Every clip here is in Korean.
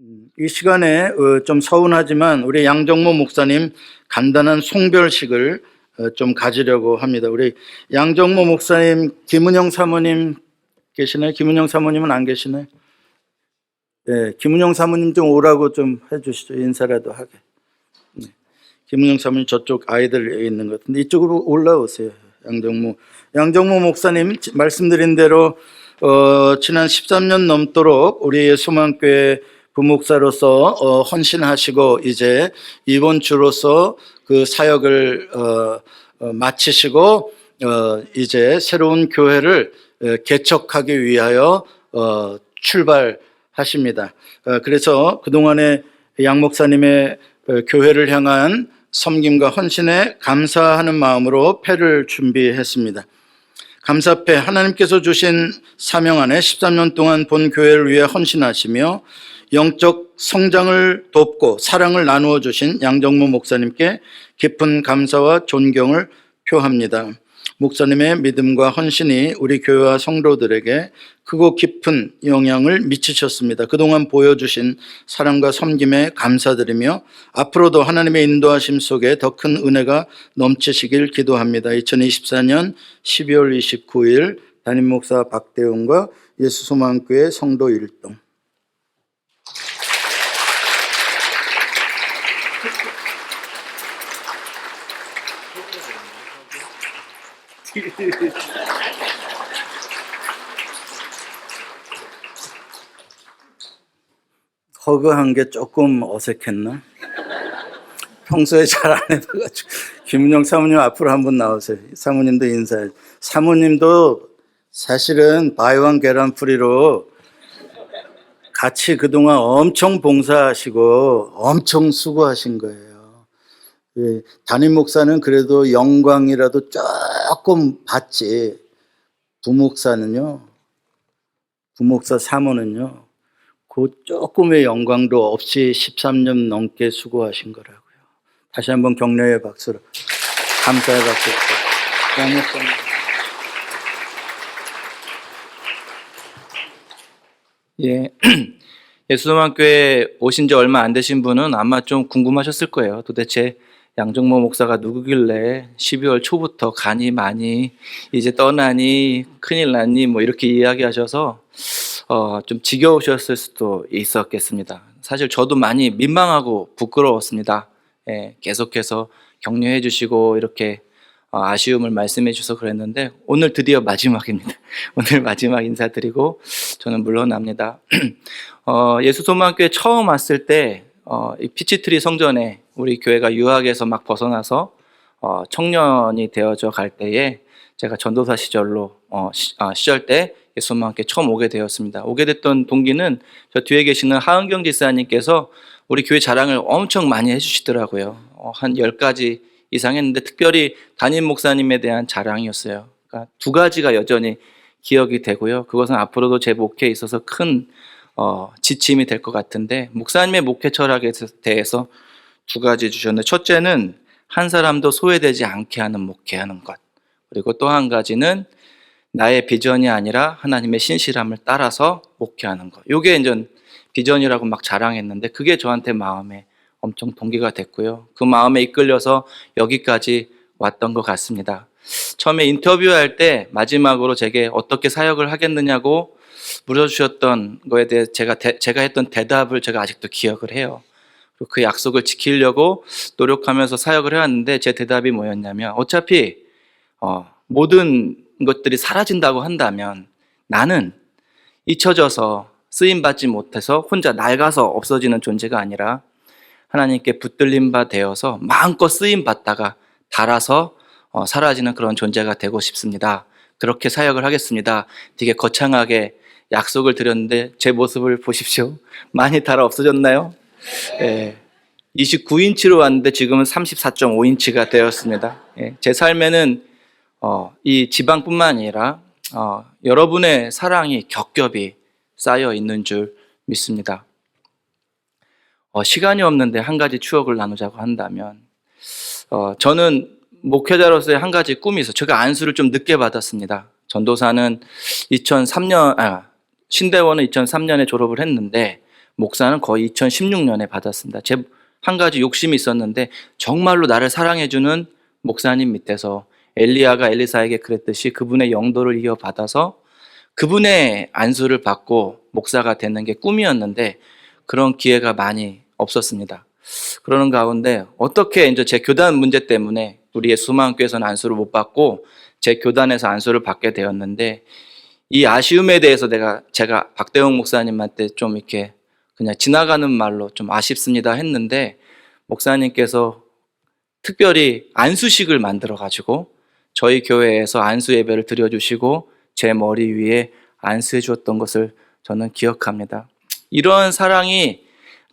음, 이 시간에 어, 좀 서운하지만 우리 양정모 목사님 간단한 송별식을 어, 좀 가지려고 합니다. 우리 양정모 목사님, 김은영 사모님 계시나요? 김은영 사모님은 안 계시나요? 네, 김은영 사모님 좀 오라고 좀 해주시죠. 인사라도 하게. 네. 김은영 사모님 저쪽 아이들 있는 것 같은데 이쪽으로 올라오세요. 양정모. 양정모 목사님 말씀드린 대로 어, 지난 13년 넘도록 우리 소망교회 부목사로서 어, 헌신하시고 이제 이번 주로서 그 사역을 어, 어, 마치시고 어, 이제 새로운 교회를 어, 개척하기 위하여 어, 출발하십니다. 어, 그래서 그동안에 양 목사님의 어, 교회를 향한 섬김과 헌신에 감사하는 마음으로 패를 준비했습니다. 감사패 하나님께서 주신 사명 안에 13년 동안 본 교회를 위해 헌신하시며 영적 성장을 돕고 사랑을 나누어 주신 양정모 목사님께 깊은 감사와 존경을 표합니다. 목사님의 믿음과 헌신이 우리 교회와 성도들에게 크고 깊은 영향을 미치셨습니다. 그동안 보여주신 사랑과 섬김에 감사드리며 앞으로도 하나님의 인도하심 속에 더 큰 은혜가 넘치시길 기도합니다. 2024년 12월 29일 담임 목사 박대웅과 예수소망교회 성도 일동 허그한 게 조금 어색했나? 평소에 잘 안 해봐가지고 김은영 사모님 앞으로 한번 나오세요. 사모님도 인사해. 사모님도 사실은 바이왕 계란프리로 같이 그동안 엄청 봉사하시고 엄청 수고하신 거예요. 예, 담임 목사는 그래도 영광이라도 조금 받지. 부목사는요, 부목사 사모는요, 그 조금의 영광도 없이 13년 넘게 수고하신 거라고요. 다시 한번 격려의 박수로 감사의 박수. 양 목사님. 예. 예수소망교회 오신 지 얼마 안 되신 분은 아마 좀 궁금하셨을 거예요. 도대체 양정모 목사가 누구길래 12월 초부터 가니 많이 이제 떠나니 큰일 났니 뭐 이렇게 이야기하셔서 어, 좀 지겨우셨을 수도 있었겠습니다. 사실 저도 많이 민망하고 부끄러웠습니다. 예, 계속해서 격려해 주시고 이렇게 어, 아쉬움을 말씀해 주셔서 그랬는데 오늘 드디어 마지막입니다. 오늘 마지막 인사드리고 저는 물러납니다. 어, 예수소망교회 처음 왔을 때 어, 이 피치트리 성전에 우리 교회가 유학에서 막 벗어나서 어, 청년이 되어져 갈 때에 제가 전도사 시절로 어, 시, 아, 시절 때 예수님께 처음 오게 되었습니다. 오게 됐던 동기는 저 뒤에 계시는 하은경 지사님께서 우리 교회 자랑을 엄청 많이 해주시더라고요. 어, 한 10가지 이상 했는데 특별히 담임 목사님에 대한 자랑이었어요. 그러니까 두 가지가 여전히 기억이 되고요. 그것은 앞으로도 제 목회에 있어서 큰 어, 지침이 될 것 같은데 목사님의 목회 철학에 대해서 두 가지 주셨는데 첫째는 한 사람도 소외되지 않게 하는 목회하는 것 그리고 또 한 가지는 나의 비전이 아니라 하나님의 신실함을 따라서 목회하는 것. 요게 이제 비전이라고 막 자랑했는데 그게 저한테 마음에 엄청 동기가 됐고요. 그 마음에 이끌려서 여기까지 왔던 것 같습니다. 처음에 인터뷰할 때 마지막으로 제게 어떻게 사역을 하겠느냐고 물어주셨던 거에 대해 제가 대- 제가 했던 대답을 제가 아직도 기억을 해요. 그 약속을 지키려고 노력하면서 사역을 해왔는데 제 대답이 뭐였냐면 어차피 어, 모든 것들이 사라진다고 한다면 나는 잊혀져서 쓰임 받지 못해서 혼자 낡아서 없어지는 존재가 아니라 하나님께 붙들림 바 되어서 마음껏 쓰임 받다가 달아서 어, 사라지는 그런 존재가 되고 싶습니다. 그렇게 사역을 하겠습니다. 되게 거창하게 약속을 드렸는데 제 모습을 보십시오. 많이 달아 없어졌나요? 예. 29인치로 왔는데 지금은 34.5인치가 되었습니다. 예. 제 삶에는 어, 이 지방뿐만 아니라 어, 여러분의 사랑이 겹겹이 쌓여 있는 줄 믿습니다. 어, 시간이 없는데 한 가지 추억을 나누자고 한다면 어, 저는 목회자로서의 한 가지 꿈이 있어요. 제가 안수를 좀 늦게 받았습니다. 전도사는 2003년, 아, 신대원은 2003년에 졸업을 했는데 목사는 거의 2016년에 받았습니다. 제 한 가지 욕심이 있었는데 정말로 나를 사랑해주는 목사님 밑에서 엘리야가 엘리사에게 그랬듯이 그분의 영도를 이어받아서 그분의 안수를 받고 목사가 되는 게 꿈이었는데 그런 기회가 많이 없었습니다. 그러는 가운데 어떻게 이제 제 교단 문제 때문에 우리 예수만교에서는 안수를 못 받고 제 교단에서 안수를 받게 되었는데 이 아쉬움에 대해서 내가 제가 박대웅 목사님한테 좀 이렇게 그냥 지나가는 말로 좀 아쉽습니다 했는데 목사님께서 특별히 안수식을 만들어 가지고 저희 교회에서 안수 예배를 드려 주시고 제 머리 위에 안수해 주었던 것을 저는 기억합니다. 이런 사랑이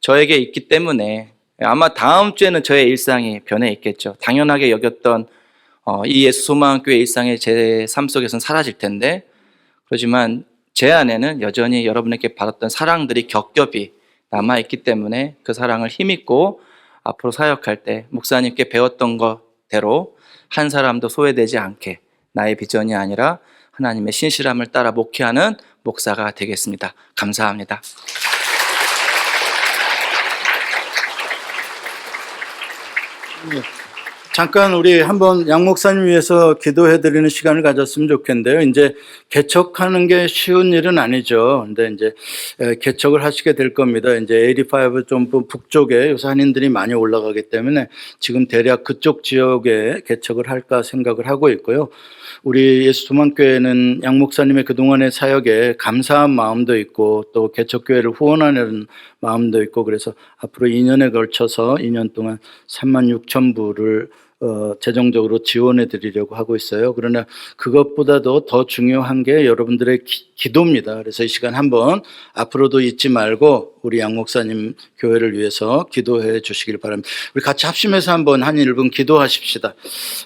저에게 있기 때문에 아마 다음 주에는 저의 일상이 변해 있겠죠. 당연하게 여겼던 어, 이 예수 소망교회 일상이 제 삶 속에서는 사라질 텐데 그렇지만 제 안에는 여전히 여러분에게 받았던 사랑들이 겹겹이 남아 있기 때문에 그 사랑을 힘입고 앞으로 사역할 때 목사님께 배웠던 것대로 한 사람도 소외되지 않게 나의 비전이 아니라 하나님의 신실함을 따라 목회하는 목사가 되겠습니다. 감사합니다. 잠깐 우리 한번 양 목사님 위해서 기도해 드리는 시간을 가졌으면 좋겠는데요. 이제 개척하는 게 쉬운 일은 아니죠. 근데 이제 에, 개척을 하시게 될 겁니다. 이제 85좀 북쪽에 요새 한인들이 많이 올라가기 때문에 지금 대략 그쪽 지역에 개척을 할까 생각을 하고 있고요. 우리 예수도만교회는 양 목사님의 그동안의 사역에 감사한 마음도 있고 또 개척교회를 후원하는 마음도 있고 그래서 앞으로 2년에 걸쳐서 2년 동안 3만 6천 부를 어, 재정적으로 지원해 드리려고 하고 있어요. 그러나 그것보다도 더 중요한 게 여러분들의 기, 도입니다 그래서 이 시간 한번 앞으로도 잊지 말고 우리 양 목사님 교회를 위해서 기도해 주시길 바랍니다. 우리 같이 합심해서 한번 한 1분 기도하십시다.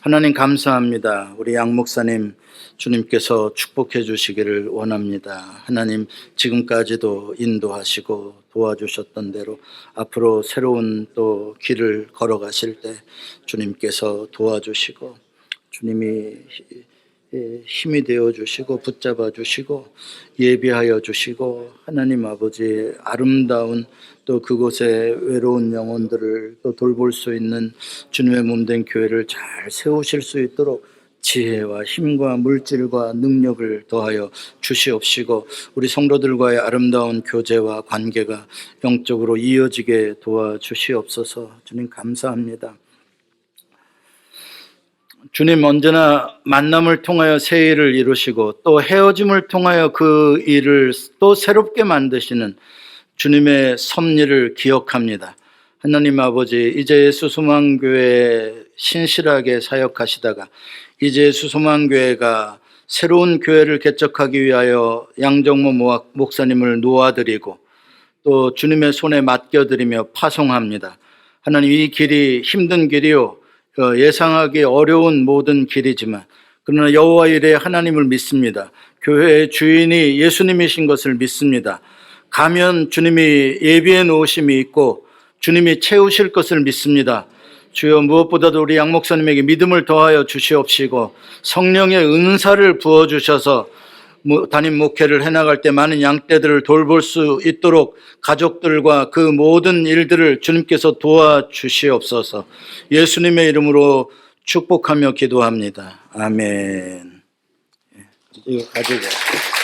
하나님 감사합니다. 우리 양 목사님 주님께서 축복해 주시기를 원합니다. 하나님 지금까지도 인도하시고 도와주셨던 대로 앞으로 새로운 또 길을 걸어가실 때 주님께서 도와주시고 주님이 힘이 되어 주시고 붙잡아 주시고 예비하여 주시고 하나님 아버지 아름다운 또 그곳에 외로운 영혼들을 또 돌볼 수 있는 주님의 몸 된 교회를 잘 세우실 수 있도록 지혜와 힘과 물질과 능력을 더하여 주시옵시고 우리 성도들과의 아름다운 교제와 관계가 영적으로 이어지게 도와주시옵소서 주님 감사합니다. 주님 언제나 만남을 통하여 새 일을 이루시고 또 헤어짐을 통하여 그 일을 또 새롭게 만드시는 주님의 섭리를 기억합니다. 하나님 아버지 이제 예수 소망교회 신실하게 사역하시다가 이제 예수 소망교회가 새로운 교회를 개척하기 위하여 양정모 목사님을 놓아드리고 또 주님의 손에 맡겨드리며 파송합니다. 하나님 이 길이 힘든 길이요 어, 예상하기 어려운 모든 길이지만 그러나 여호와 일에 하나님을 믿습니다. 교회의 주인이 예수님이신 것을 믿습니다. 가면 주님이 예비해 놓으심이 있고 주님이 채우실 것을 믿습니다. 주여 무엇보다도 우리 양 목사님에게 믿음을 더하여 주시옵시고 성령의 은사를 부어 주셔서 뭐 담임 목회를 해나갈 때 많은 양떼들을 돌볼 수 있도록 가족들과 그 모든 일들을 주님께서 도와주시옵소서 예수님의 이름으로 축복하며 기도합니다. 아멘. 예, 이거 가지고.